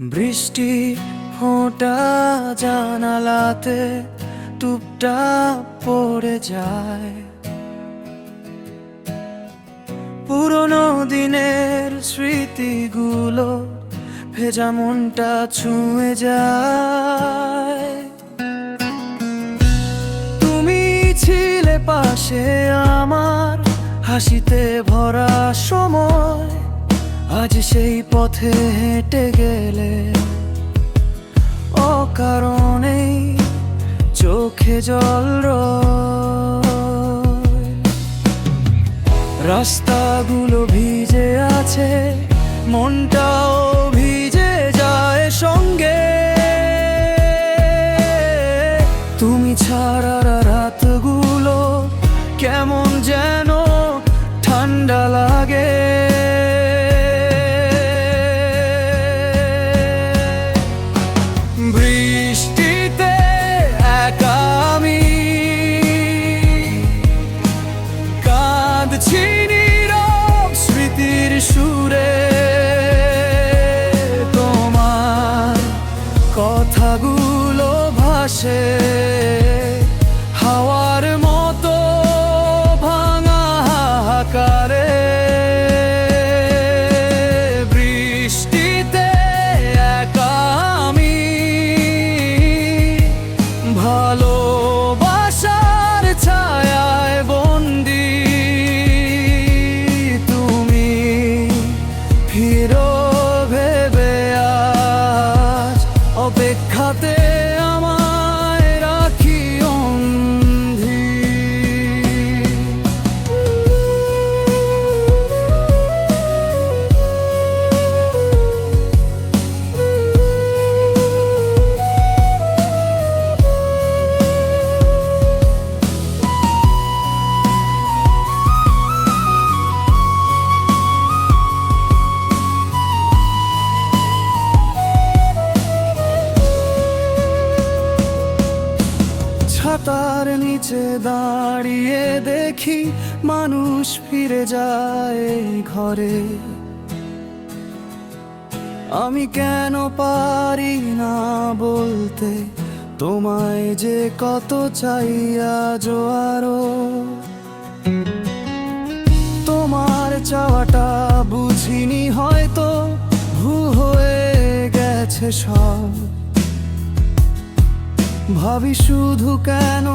বৃষ্টি ফোঁটা জানালাতে টুপটা পড়ে যায়। পুরনো দিনের স্মৃতিগুলো ভেজা মনটা ছুঁয়ে যায়। তুমি ছিলে পাশে আমার হাসিতে ভরা সময় আজ সেই পথে হেঁটে গেলে অকারণেই চোখে জল রাস্তাগুলো ভিজে আছে, মনটাও ভিজে যায় সঙ্গে। তুমি ছাড়া রাতগুলো কেমন যেন ঠান্ডা লাগে। ছাতার নিচে দাঁড়িয়ে দেখি মানুষ ফিরে যায় ঘরে। আমি কেন পারি না বলতে, তোমায় যে কত চাইয়া জোয়ারো তোমার চাওয়াটা বুঝিনি হয়তো, ভুল হয়ে গেছে সব। ভাবি শুধু কেন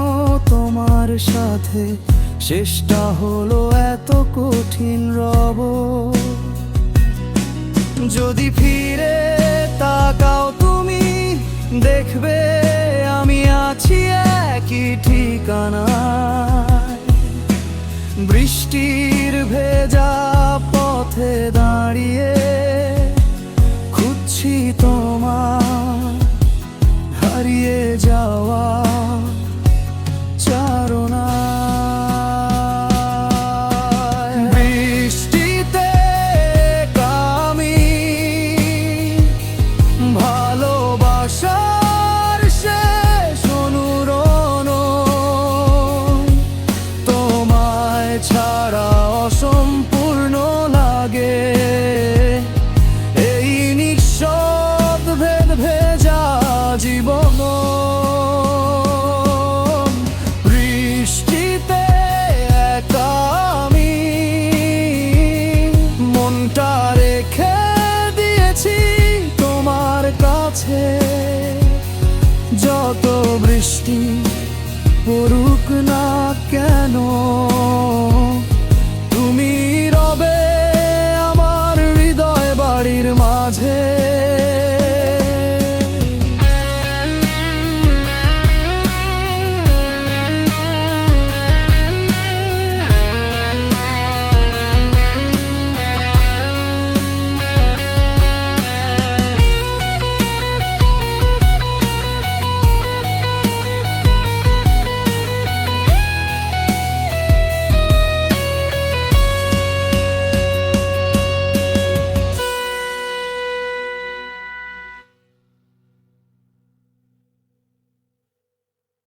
তোমার সাথে? শেষটা হলো এত কঠিন রব। যদি ফিরে তাকাও তুমি, দেখবে আমি আছি একই ঠিকানা বৃষ্টির ভেজা পথে দাঁড়িয়ে যত বৃষ্টি পড়ুক না কেন?